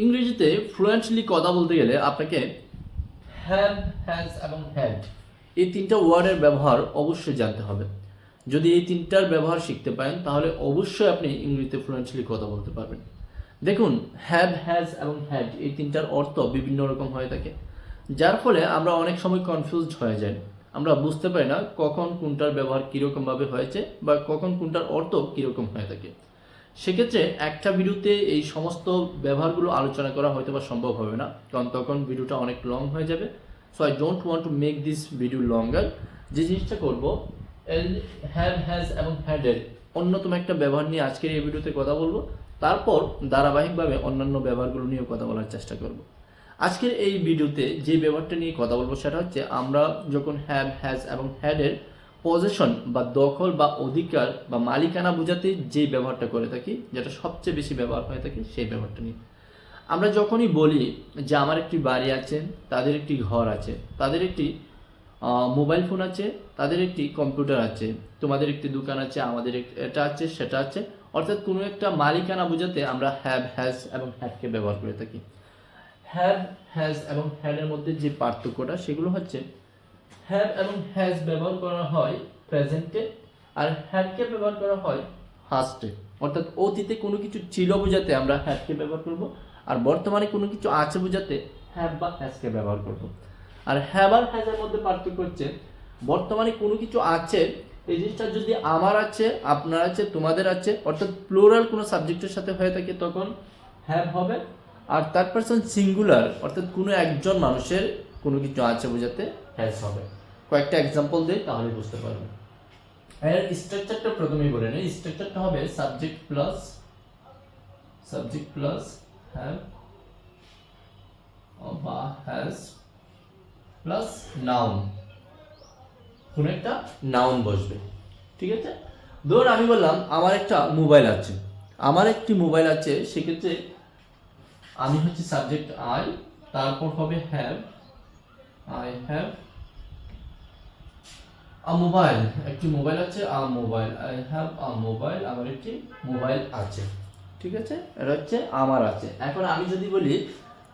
ইংরেজিতে ফ্লুয়েন্টলি কথা বলতে গেলে আপনাকে হ্যাভ হ্যাজ এবং হ্যাড এই তিনটা ওয়ার্ডের ব্যবহার অবশ্যই জানতে হবে। যদি এই তিনটার ব্যবহার শিখতে পারেন তাহলে অবশ্যই আপনি ইংরেজিতে ফ্লুয়েন্টলি কথা বলতে পারবেন। দেখুন হ্যাভ হ্যাজ এবং হ্যাড এই তিনটার অর্থ বিভিন্ন রকম হয়ে থাকে। যার ফলে আমরা অনেক সময় কনফিউজড হয়ে যাই। আমরা বুঝতে পারি না কখন কোনটার ব্যবহার কীরকমভাবে হয়েছে বা কখন কোনটার অর্থ কীরকম হয়ে থাকে। সেক্ষেত্রে একটা ভিডিওতে এই সমস্ত ব্যবহারগুলো আলোচনা করা হয়তো বা সম্ভব হবে না, কারণ তখন ভিডিওটা অনেক লং হয়ে যাবে। So I don't want to make this video longer যে জিনিসটা করব হ্যাভ হ্যাজ এবং হ্যাডের অন্যতম একটা ব্যবহার নিয়ে আজকের এই ভিডিওতে কথা বলব। তারপর ধারাবাহিকভাবে অন্যান্য ব্যবহারগুলো নিয়েও কথা বলার চেষ্টা করব। আজকের এই ভিডিওতে যে ব্যবহারটা নিয়ে কথা বলব সেটা হচ্ছে, আমরা যখন হ্যাভ হ্যাজ এবং হ্যাডের পজিশন বা দখল বা অধিকার বা মালিকানা বোঝাতে যে ব্যবহারটা করে থাকি, যেটা সবচেয়ে বেশি ব্যবহার হয়ে থাকে সেই ব্যবহারটা নিয়ে। আমরা যখনই বলি যে আমার একটি বাড়ি আছে, তাদের একটি ঘর আছে, তাদের একটি মোবাইল ফোন আছে, তাদের একটি কম্পিউটার আছে, তোমাদের একটি দোকান আছে, আমাদের এটা আছে, সেটা আছে, অর্থাৎ কোনো একটা মালিকানা বোঝাতে আমরা হ্যাভ হ্যাজ এবং হ্যাডকে ব্যবহার করে থাকি। হ্যাভ হ্যাজ এবং হ্যাডের মধ্যে যে পার্থক্যটা, সেগুলো হচ্ছে হ্যাভ এবং হ্যাজ ব্যবহার করা হয় প্রেজেন্টে আর হ্যাডকে ব্যবহার করা হয় হাস্টে অর্থাৎ অতীতে কোনো কিছু ছিল বোঝাতে আমরা হ্যাডকে ব্যবহার করব, আর বর্তমানে কোনো কিছু আছে বোঝাতে হ্যাভ বা হ্যাজকে ব্যবহার করব। আর হ্যাভ আর হ্যাজের মধ্যে পার্থক্য হচ্ছে, বর্তমানে কোনো কিছু আছে, এই জিনিসটা যদি আমার আছে, আপনার আছে, তোমাদের আছে, অর্থাৎ প্লোরাল কোনো সাবজেক্টের সাথে হয়ে থাকে তখন হ্যাভ হবে, আর থার্ড পার্সন সিঙ্গুলার অর্থাৎ কোনো একজন মানুষের কোনো কিছু আছে বোঝাতে? হ্যাজ হবে কয়েকটা এক্সাম্পল দিই তাহলে বুঝতে পারবেন এর স্ট্রাকচারটা প্রথমেই বলে নিই স্ট্রাকচারটা হবে subject plus subject plus have বা হ্যাজ প্লাস নাউন কোন একটা নাউন বসবে। ঠিক আছে? ধর আমি বললাম আমার একটা মোবাইল আছে। আমার একটি মোবাইল আছে সেক্ষেত্রে আমি হচ্ছে সাবজেক্ট আই তারপর হবে have I have a mobile একটি মোবাইল আছে a mobile I have a mobile আমার একটি মোবাইল আছে। ঠিক আছে? এটা হচ্ছে, আমার আছে। এখন আমি যদি বলি,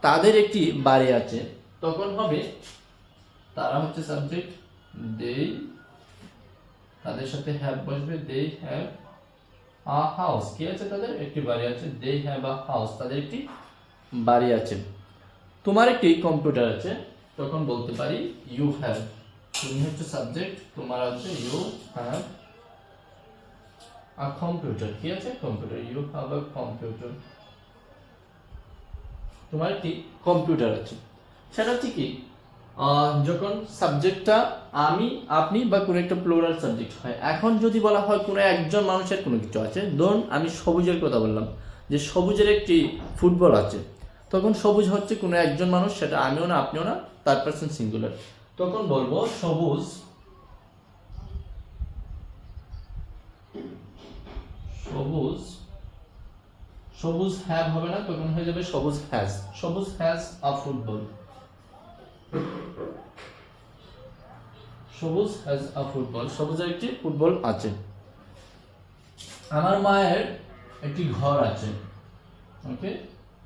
তাদের একটি বাড়ি আছে। তখন হবে, তারা হচ্ছে সাবজেক্ট দে তাদের সাথে হ্যাভ বসবে দে হ্যাভ আ হাউস কি আছে তাদের? একটি বাড়ি আছে দে হ্যাভ আ হাউস তাদের একটি বাড়ি আছে। তোমার একটি কম্পিউটার আছে। তখন বলতে পারি ইউ হ্যাভ তুমি হচ্ছে সাবজেক্ট তোমার আছে ইউ হ্যাভ আ কম্পিউটার কি আছে? Computer you have a computer তোমার একটি কম্পিউটার আছে। সেটা হচ্ছে কি যখন সাবজেক্টটা আমি, আপনি বা কোনো একটা প্লোরাল সাবজেক্ট হয়, এখন যদি বলা হয় কোনো একজন মানুষের কোনো কিছু আছে, ধরুন আমি সবুজের কথা বললাম, যে সবুজের একটি ফুটবল আছে তখন সবুজ হচ্ছে কোনো একজন মানুষ, সেটা আমিও না, আপনিও না তার পার্সন সিঙ্গুলার তখন বলব সবুজ সবুজ সবুজ হ্যাভ হবে না, তখন হয়ে যাবে Sabuj has Sabuj has a football Sabuj has a football সবুজের একটি ফুটবল আছে। আমার মায়ের একটি ঘর আছে। Okay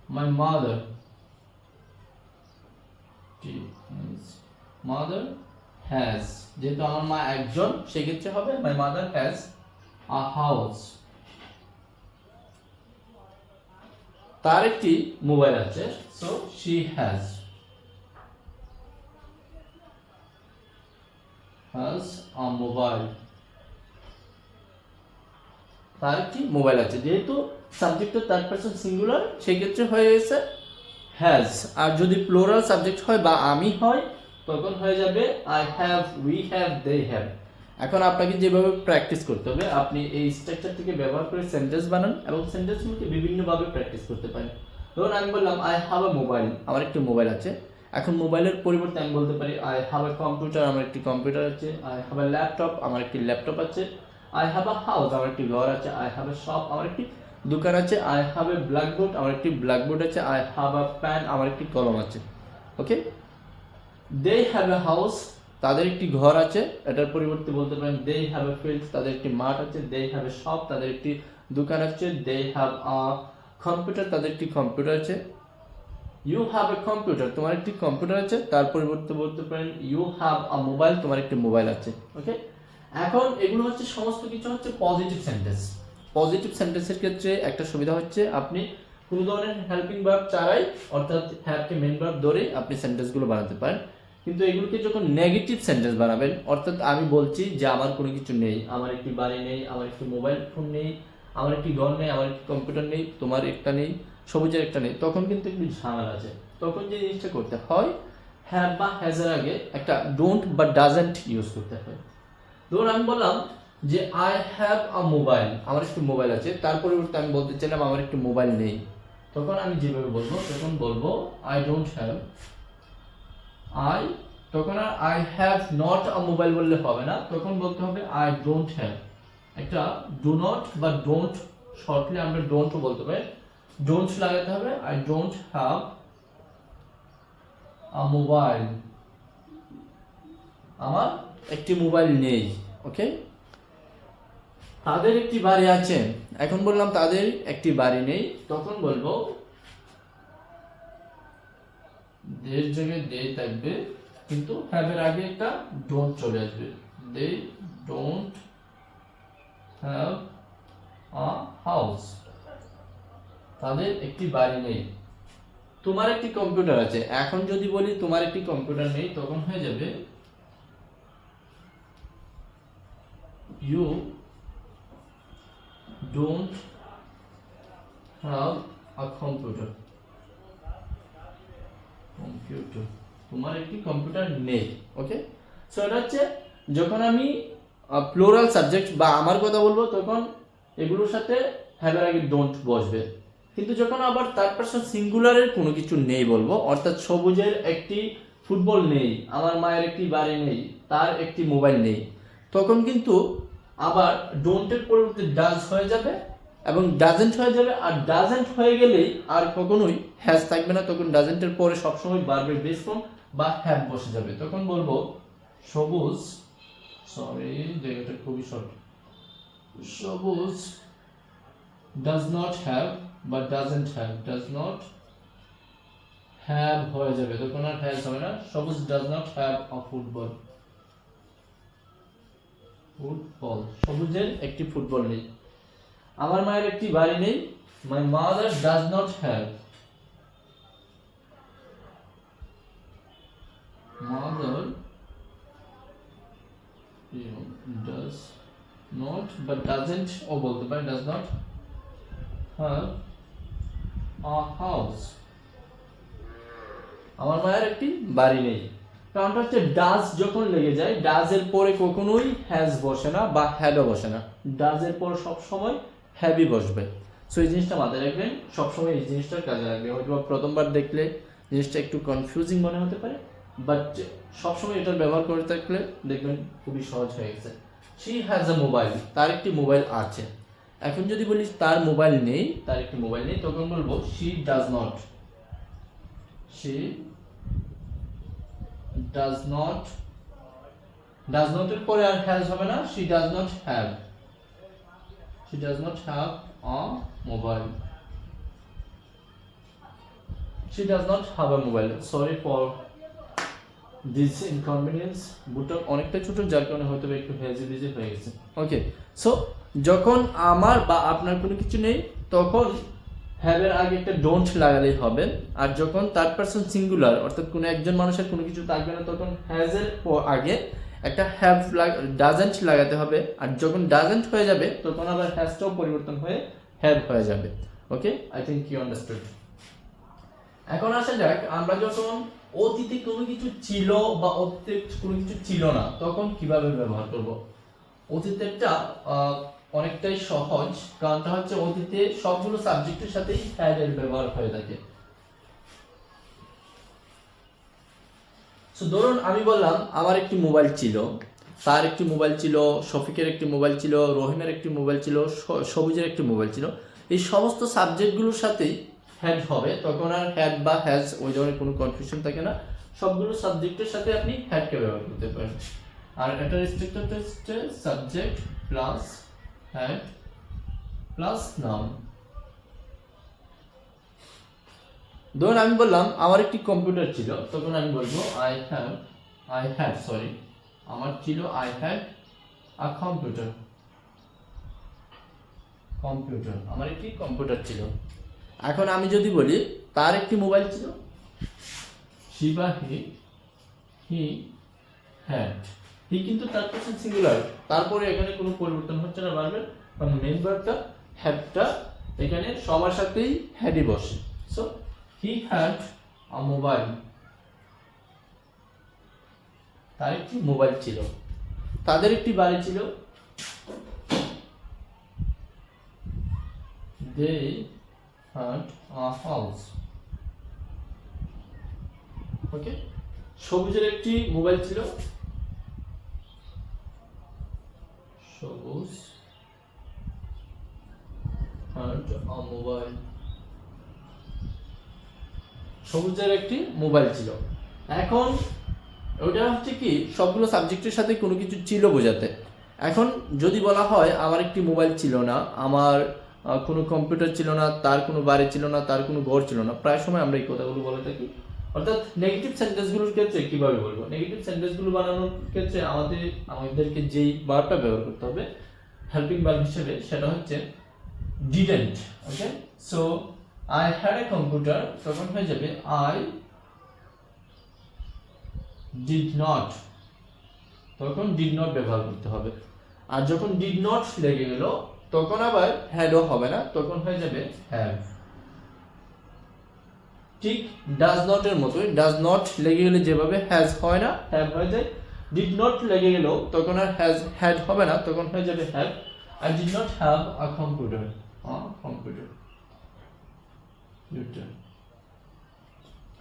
my mother mother has যেহেতু আমার মা একজন, সেক্ষেত্রে হবে my mother has a house তার একটি মোবাইল আছে so she has has a mobile তার একটি মোবাইল আছে। যেহেতু সাবজেক্ট থার্ড পার্সন সিঙ্গুলার সেক্ষেত্রে হয়ে গেছে হ্যাজ আর যদি প্লোরাল সাবজেক্ট হয় বা আমি হয়, তখন হয়ে যাবে I have we have they have এখন আপনাকে যেভাবে প্র্যাকটিস করতে হবে, আপনি এই স্ট্রাকচার থেকে ব্যবহার করে সেন্টেন্স বানান এবং সেন্টেন্সগুলোকে বিভিন্নভাবে প্র্যাকটিস করতে পারেন। ধরুন আমি বললাম আই হ্যাভ আ মোবাইল আমার একটি মোবাইল আছে। এখন মোবাইলের পরিবর্তে আমি বলতে পারি আই হ্যাভ আ কম্পিউটার আমার একটি কম্পিউটার আছে। আই হ্যাভ আ ল্যাপটপ আমার একটি ল্যাপটপ আছে। আই হ্যাভ আ হাউস আমার একটি ঘর আছে আই হ্যাভ আ শপ আমার একটি দোকান আছে আই হ্যাভ এ ব্ল্যাকবোর্ড আমার একটি ব্ল্যাকবোর্ড আছে আই হ্যাভ আ প্যান আমার একটি কলম আছে ওকে দে হ্যাভ এ হাউস তাদের একটি ঘর আছে এটার পরিবর্তে বলতে পারেন দে হ্যাভ এ ফিল্ড তাদের একটি মাঠ আছে দে হ্যাভ এ শপ তাদের একটি দোকান আছে দে হ্যাভ আ কম্পিউটার তাদের একটি কম্পিউটার আছে ইউ হ্যাভ এ কম্পিউটার তোমার একটি কম্পিউটার আছে তার পরিবর্তে বলতে পারেন ইউ হ্যাভ আ মোবাইল তোমার একটি মোবাইল আছে ওকে এখন এগুলো হচ্ছে সমস্ত কিছু হচ্ছে পজিটিভ সেন্টেন্স পজিটিভ সেন্টেন্সের ক্ষেত্রে একটা সুবিধা হচ্ছে আপনি কোনো ধরনের হেল্পিং ভার্ব ছাড়াই অর্থাৎ হ্যাভকে মেন ভার্ব ধরে আপনি সেন্টেন্সগুলো বানাতে পারেন। কিন্তু এগুলোকে যখন নেগেটিভ সেন্টেন্স বানাবেন, অর্থাৎ আমি বলছি যে আমার কোনো কিছু নেই, আমার একটি বাড়ি নেই, আমার একটি মোবাইল ফোন নেই, আমার একটি ঘর নেই, আমার একটি কম্পিউটার নেই, তোমার একটা নেই, সবুজের একটা নেই, তখন কিন্তু একটু ঝামেলা আছে। তখন যে জিনিসটা করতে হয় হ্যাভ বা হ্যাজের আগে একটা ডোন্ট বা ডাজেন্ট ইউজ করতে হয়। ধরুন আমি বললাম যে আই হ্যাভ আ মোবাইল আমার একটি মোবাইল আছে। তার পরিবর্তে আমি বলতে চাইলাম, আমার একটি মোবাইল নেই। তখন আমি যেভাবে বলব, তখন বলব আই ডোন্ট হ্যাভ আই তখন আর I have not a mobile বললে হবে না। তখন বলতে হবে আই ডোন্ট হ্যাভ একটা ডো নট বা ডোন্ট শর্টলি আমরা ডোন্টও বলতে পারি। ডোন্ট লাগাতে হবে I don't have a mobile আমার একটি মোবাইল নেই ওকে তাদের একটি বাড়ি আছে, এখন বললাম তাদের একটি বাড়ি নেই, তখন বলব দের জায়গায় দে থাকবে, কিন্তু হ্যাভের আগে একটা ডোন্ট চলে আসবে। They don't have a house তাদের একটি বাড়ি নেই। তোমার একটি কম্পিউটার আছে, এখন যদি বলি তোমার একটি কম্পিউটার নেই, তখন হয়ে যাবে you don't have a computer. Computer তোমার একটি কম্পিউটার নেই ওকে সো এটা হচ্ছে যখন আমি প্লোরাল সাবজেক্ট বা আমার কথা বলব, তখন এগুলোর সাথে হ্যাভের আগে ডোন্ট বসবে। কিন্তু যখন আবার থার্ড পার্সন সিঙ্গুলারের কোনো কিছু নেই বলব, অর্থাৎ সবুজের একটি ফুটবল নেই, আমার মায়ের একটি বাড়ি নেই, তার একটি মোবাইল নেই, তখন কিন্তু আবার ডোন্টের পরিবর্তে ডাজ হয়ে যাবে এবং ডাজেন্ট হয়ে যাবে, আর ডাজেন্ট হয়ে গেলেই আর কখনোই হ্যাজ থাকবে না, তখন ডাজেন্টের পরে সবসময় বারবার বেস ফর্ম বা হ্যাভ বসে যাবে। তখন বলব, সবুজ সরি জায়গাটা খুবই short Sabuj does not have বা doesn't have does not have হয়ে যাবে, তখন আর হ্যাজ হবে না। Sabuj does not have a football football. সবুজের একটি ফুটবল নেই আমার মায়ের একটি বাড়ি নেই। My mother does not have mother does not but doesn't ও বলতে পারে does not have a house আমার মায়ের একটি বাড়ি নেই। কারণটা হচ্ছে ডাজ যখন লেগে যায় ডাজের পরে কখনোই হ্যাজ বসে না বা হ্যাডও বসে না। ডাজের পর সব সময় হ্যাভই বসবে। সো এই জিনিসটা মাথায় রাখবেন, সবসময় এই জিনিসটার কাজে লাগবে। হয়তো প্রথমবার দেখলে জিনিসটা একটু কনফিউজিং মনে হতে পারে বাট সবসময় এটার ব্যবহার করে থাকলে দেখবেন খুবই সহজ হয়ে গেছে। শি হ্যাজ আ মোবাইল তার একটি মোবাইল আছে। এখন যদি বলি তার মোবাইল নেই, তার একটি মোবাইল নেই, তখন বলব she does not she does not does not এর পরে আর has হবে না she does not have she does not have a mobile she does not have a mobile sorry for this inconvenience বুটটা অনেকটা ছোট যার কারণে হয়তো একটু হেজি বিজি হয়ে গেছে ওকে সো যখন আমার বা আপনার কোনো কিছু নেই তখন হ্যাভের আগে একটা ডোন্ট লাগালেই হবে। আর যখন থার্ড পার্সন সিঙ্গুলার অর্থাৎ কোনো একজন মানুষের কোনো কিছু থাকবে না তখন হ্যাজের আগে একটা হ্যাভ ডাজেন্ট লাগাতে হবে। আর যখন ডাজেন্ট হয়ে যাবে তখন আবার হ্যাজটাও পরিবর্তন হয়ে হ্যাভ হয়ে যাবে। Okay I think you understood এখন আসা যাক আমরা যখন অতীতে কোনো কিছু ছিল বা অতীতে কোনো কিছু ছিল না তখন কীভাবে ব্যবহার করব? অতীতেরটা আহ, অনেকটাই সহজ। কারণটা হচ্ছে অতীতে সবগুলো সাবজেক্টের সাথেই হ্যাড এর ব্যবহার হয়ে থাকে। সো ধরুন আমি বললাম, আমার একটি মোবাইল ছিল তার একটি মোবাইল ছিল, শফিকের একটি মোবাইল ছিল রহিমের একটি মোবাইল ছিল সবুজের একটি মোবাইল ছিল। এই সমস্ত সাবজেক্টগুলোর সাথেই হ্যাড হবে। তখন আর হ্যাড বা হ্যাজ ওই ধরনের কোনো কনফিউশন থাকে না। সবগুলো সাবজেক্টের সাথে আপনি হ্যাডকে ব্যবহার করতে পারেন। আর এটা রেস্ট্রিক্টেড হচ্ছে subject plus had plus noun ধরুন আমি বললাম, আমার একটি কম্পিউটার ছিল, তখন আমি বলব I have I had sorry আমার ছিল I had a computer computer আমার একটি কম্পিউটার ছিল। এখন আমি যদি বলি, তার একটি মোবাইল ছিল? শিবা হি হি হ্যাড হি কিন্তু তার পার্সন সিঙ্গুলার তারপরে এখানে কোনো পরিবর্তন হচ্ছে না বারবার কারণ মেন ভার্বটা হ্যাডটা এখানে সবার সাথেই হ্যাডই বসে। So he had a mobile তার একটি মোবাইল ছিল। তাদের একটি বাড়ি ছিল। They had a house okay সবুজের একটি মোবাইল ছিল। সবুজ হ্যাড আ মোবাইল সবুজের একটি মোবাইল ছিল। এখন ওটা হচ্ছে কি, সবগুলো সাবজেক্টের সাথে কোনো কিছু ছিল বোঝাতে। এখন যদি বলা হয়, আমার একটি মোবাইল ছিল না, আমার কোনো কম্পিউটার ছিল না, তার কোনো বাড়ি ছিল না, তার কোনো ঘর ছিল না, প্রায় সময় আমরা এই কথাগুলো বলে থাকি। অর্থাৎ নেগেটিভ সেন্টেন্সগুলোর ক্ষেত্রে কীভাবে বলব? নেগেটিভ সেন্টেন্সগুলো বানানোর ক্ষেত্রে আমাদের, আমাদেরকে যেই বারটা ব্যবহার করতে হবে হেল্পিং ভার্ব হিসেবে সেটা হচ্ছে didn't okay so I had a computer তখন হয়ে যাবে আই ডিড নট তখন ডিড নট ব্যবহার করতে হবে। আর যখন ডিড নট লেগে গেল, তখন আবার হ্যাডও হবে না, তখন হয়ে যাবে হ্যাভ ঠিক ডাজ এর মতোই ডাজ নট লেগে গেলে যেভাবে হ্যাজ হয় না হ্যাভ হয়ে যায় ডিড নট লেগে গেল তখন আর হ্যাজ হ্যাড হবে না তখন হয়ে যাবে have I did not have a computer computer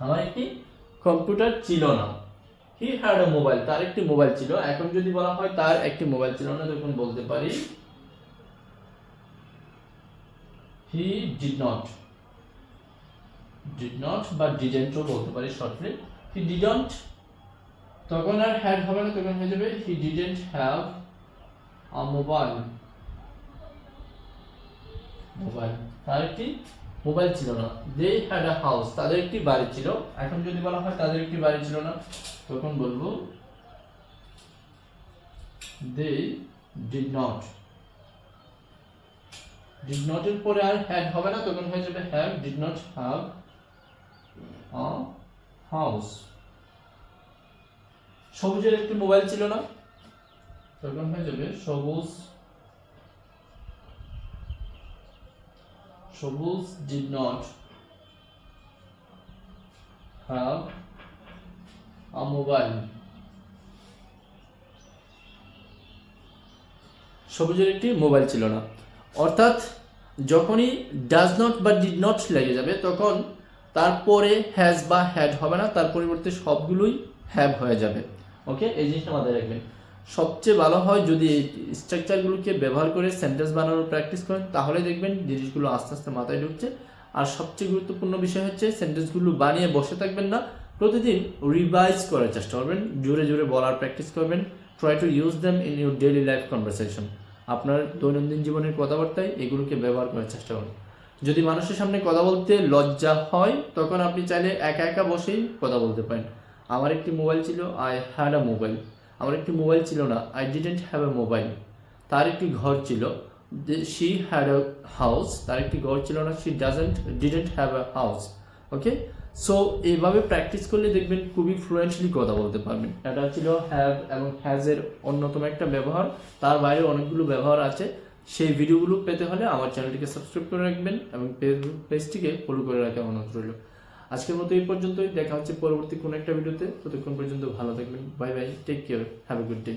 আমার একটি কম্পিউটার ছিল না। হি হ্যাড এ মোবাইল তার একটি মোবাইল ছিল। এখন যদি বলা হয় তার একটি মোবাইল ছিল না তখন বলতে পারি he did not did not বা ডিডেন্টও বলতে পারি শর্টলি হি ডিডন্ট তখন আর হ্যাড হবে না, তখন হয়ে যাবে he didn't have a mobile mobile তার একটি মোবাইল ছিল না। দে হ্যাড আ হাউস তাদের একটি বাড়ি ছিল। এখন যদি বলা হয় তাদের একটি বাড়ি ছিল না, তখন বলব they did not did not এর পরে আর হ্যাড হবে না, তখন হয়ে যাবে have did not have a house সবুজের একটি মোবাইল ছিল না? তখন হয়ে যাবে Sabuj Sabuj did not have a mobile সবুজের একটি মোবাইল ছিল না। অর্থাৎ যখনই ডাজ নট বা ডিড নট লেগে যাবে তখন তারপরে হ্যাজ বা হ্যাড হবে না তার পরিবর্তে সবগুলোই হ্যাভ হয়ে যাবে। ওকে এই জিনিসটা মাথায় রাখবেন। সবচেয়ে ভালো হয় যদি স্ট্রাকচারগুলোকে ব্যবহার করে সেন্টেন্স বানানোর প্র্যাকটিস করেন তাহলে দেখবেন জিনিসগুলো আস্তে আস্তে মাথায় ঢুকছে। আর সবচেয়ে গুরুত্বপূর্ণ বিষয় হচ্ছে সেন্টেন্সগুলো বানিয়ে বসে থাকবেন না, প্রতিদিন রিভাইজ করার চেষ্টা করবেন, জোরে জোরে বলার প্র্যাকটিস করবেন try to use them in your daily life conversation আপনার দৈনন্দিন জীবনের কথাবার্তায় এগুলোকে ব্যবহার করার চেষ্টা করুন। যদি মানুষের সামনে কথা বলতে লজ্জা হয়, তখন আপনি চাইলে একা একা বসেই কথা বলতে পারেন। আমার একটি মোবাইল ছিল আই হ্যাড আ মোবাইল আমার একটি মোবাইল ছিল না I didn't have a mobile তার একটি ঘর ছিল শি হ্যাড আ হাউস তার একটি ঘর ছিল না she doesn't didn't have a house okay so এইভাবে প্র্যাকটিস করলে দেখবেন খুবই ফ্লুয়েন্টলি কথা বলতে পারবেন। এটা ছিল হ্যাভ এবং হ্যাজের অন্যতম একটা ব্যবহার। তার বাইরে অনেকগুলো ব্যবহার আছে। সেই ভিডিওগুলো পেতে হলে আমার চ্যানেলটিকে সাবস্ক্রাইব করে রাখবেন এবং ফেসবুক পেজটিকে ফলো করে রাখা অনুরোধ রইল। আজকের মতো এই পর্যন্তই। দেখা হচ্ছে পরবর্তী কোনো একটা ভিডিওতে। ততক্ষণ পর্যন্ত ভালো থাকবেন। Bye bye. Take care have a good day